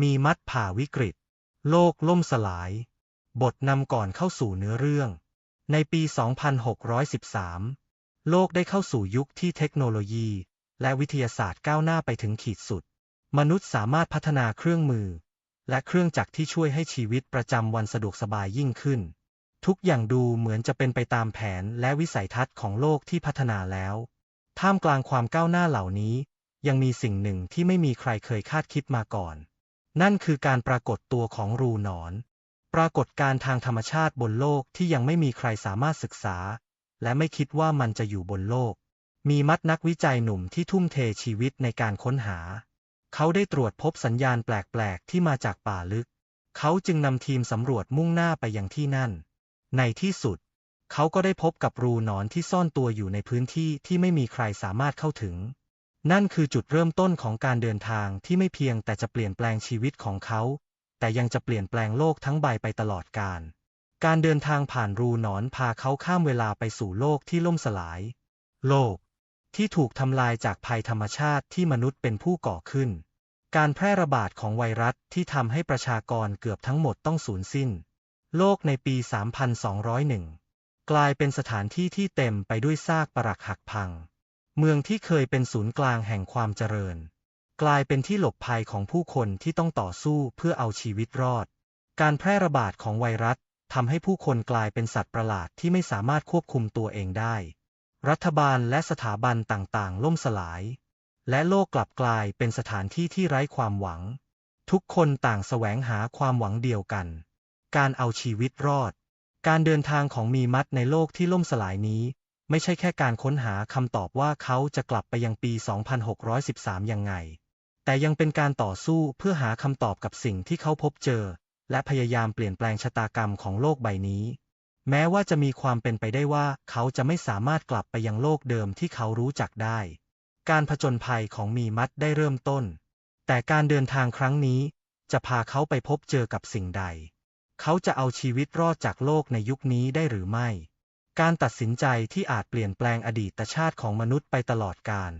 มีมัดผ่าวิกฤต โลกล่มสลาย บทนำก่อนเข้าสู่เนื้อเรื่อง ในปี 2613 โลกได้เข้าสู่ยุคที่เทคโนโลยี และวิทยาศาสตร์ก้าวหน้าไปถึงขีดสุด มนุษย์สามารถพัฒนาเครื่องมือ และเครื่องจักรที่ช่วยให้ชีวิตประจำวันสะดวกสบายยิ่งขึ้น ทุกอย่างดูเหมือนจะเป็นไปตามแผนและวิสัยทัศน์ของโลกที่พัฒนาแล้ว ท่ามกลางความก้าวหน้าเหล่านี้ ยังมีสิ่งหนึ่งที่ไม่มีใครเคยคาดคิดมาก่อน นั่นคือการปรากฏตัวของรูหนอน ปรากฏการทางธรรมชาติบนโลกที่ยังไม่มีใครสามารถศึกษา และไม่คิดว่ามันจะอยู่บนโลก มีมัดนักวิจัยหนุ่มที่ทุ่มเทชีวิตในการค้นหา เขาได้ตรวจพบสัญญาณแปลกๆที่มาจากป่าลึก เขาจึงนำทีมสำรวจมุ่งหน้าไปยังที่นั่น ในที่สุด เขาก็ได้พบกับรูหนอนที่ซ่อนตัวอยู่ในพื้นที่ที่ไม่มีใครสามารถเข้าถึง นั่นคือจุดเริ่มต้นของการเดินทางที่ไม่เพียงแต่จะเปลี่ยนแปลงชีวิตของเขา แต่ยังจะเปลี่ยนแปลงโลกทั้งใบไปตลอดกาลการเดินทางผ่านรูหนอนพาเขาข้ามเวลาไปสู่โลกที่ล่มสลาย โลก ที่ถูกทำลายจากภัยธรรมชาติที่มนุษย์เป็นผู้ก่อขึ้น การแพร่ระบาดของไวรัสที่ทำให้ประชากรเกือบทั้งหมดต้องสูญสิ้น โลกในปี 3201 กลายเป็นสถานที่ที่เต็มไปด้วยซากปรักหักพัง เมืองที่เคยเป็นศูนย์กลางแห่งความเจริญ กลายเป็นที่หลบภัยของผู้คนที่ต้องต่อสู้เพื่อเอาชีวิตรอด การแพร่ระบาดของไวรัสทำให้ผู้คนกลายเป็นสัตว์ประหลาดที่ไม่สามารถควบคุมตัวเองได้ รัฐบาลและสถาบันต่างๆ ล่มสลาย และโลกกลับกลายเป็นสถานที่ที่ไร้ความหวัง ทุกคนต่างแสวงหาความหวังเดียวกัน การเอาชีวิตรอด การเดินทางของมีมัดในโลกที่ล่มสลายนี้ ไม่ใช่แค่การค้นหาคำตอบว่าเขาจะกลับไปยังปี 2613 ยังไง แต่ยังเป็นการต่อสู้เพื่อหาคำตอบกับสิ่งที่เขาพบเจอ และพยายามเปลี่ยนแปลงชะตากรรมของโลกใบนี้ แม้ว่าจะมีความเป็นไปได้ว่าเขาจะไม่สามารถกลับไปยังโลกเดิมที่เขารู้จักได้ การผจญภัยของมีมัดได้เริ่มต้น แต่การเดินทางครั้งนี้ จะพาเขาไปพบเจอกับสิ่งใด เขาจะเอาชีวิตรอดจากโลกในยุคนี้ได้หรือไม่ การตัดสินใจที่อาจเปลี่ยนแปลงอดีตชาติของมนุษย์ไปตลอดกาล